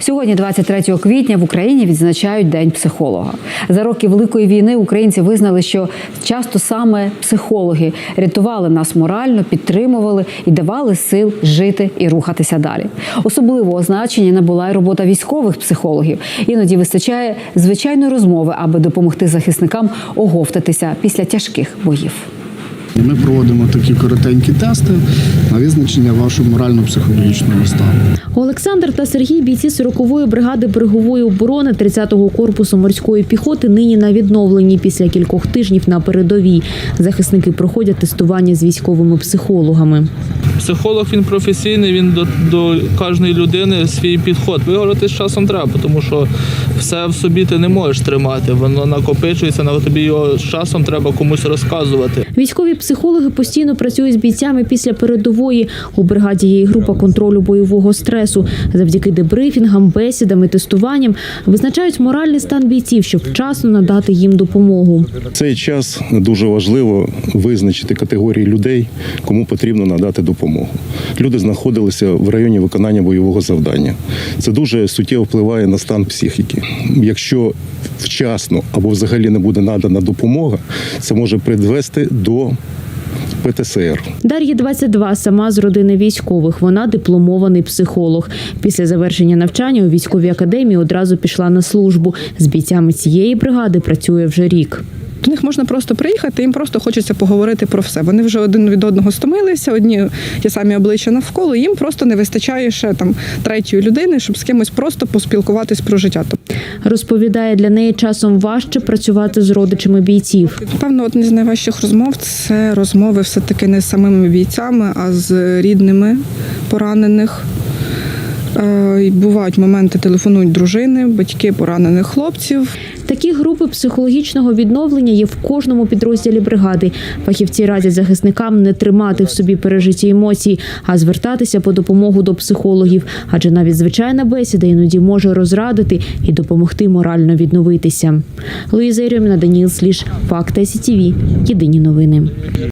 Сьогодні, 23 квітня, в Україні відзначають День психолога. За роки великої війни українці визнали, що часто саме психологи рятували нас морально, підтримували і давали сил жити і рухатися далі. Особливого значення набула й робота військових психологів. Іноді вистачає звичайної розмови, аби допомогти захисникам оговтатися після тяжких боїв. Ми проводимо такі коротенькі тести на визначення вашого морально-психологічного стану. Олександр та Сергій бійці 40-ї бригади берегової оборони 30-го корпусу морської піхоти нині на відновленні після кількох тижнів на передовій. Захисники проходять тестування з військовими психологами. Психолог він професійний, він до, до кожної людини свій підход. Вигорати з часом треба, тому що все в собі ти не можеш тримати. Воно накопичується, на тобі його з часом треба комусь розказувати. Військові психологи постійно працюють з бійцями після передової. У бригаді є і група контролю бойового стресу. Завдяки дебрифінгам, бесідам і тестуванням визначають моральний стан бійців, щоб вчасно надати їм допомогу. Цей час дуже важливо визначити категорії людей, кому потрібно надати допомогу. Люди знаходилися в районі виконання бойового завдання. Це дуже суттєво впливає на стан психіки. Якщо вчасно або взагалі не буде надана допомога, це може призвести до ПТСР. Дар'я 22, сама з родини військових. Вона дипломований психолог. Після завершення навчання у військовій академії одразу пішла на службу. З бійцями цієї бригади працює вже рік. До них можна просто приїхати, їм просто хочеться поговорити про все. Вони вже один від одного стомилися, одні ті самі обличчя навколо. Їм просто не вистачає ще там третьої людини, щоб з кимось просто поспілкуватись про життя. Розповідає, для неї часом важче працювати з родичами бійців. Певно, одні з найважчих розмов це розмови все-таки не з самими бійцями, а з рідними поранених. Е, Бувають моменти, телефонують дружини, батьки поранених хлопців. Такі групи психологічного відновлення є в кожному підрозділі бригади. Фахівці радять захисникам не тримати в собі пережиті емоції, а звертатися по допомогу до психологів, адже навіть звичайна бесіда іноді може розрадити і допомогти морально відновитися. Луїза Єрьоміна, Даніл Сліж, Факти СІТІВІ. Єдині новини.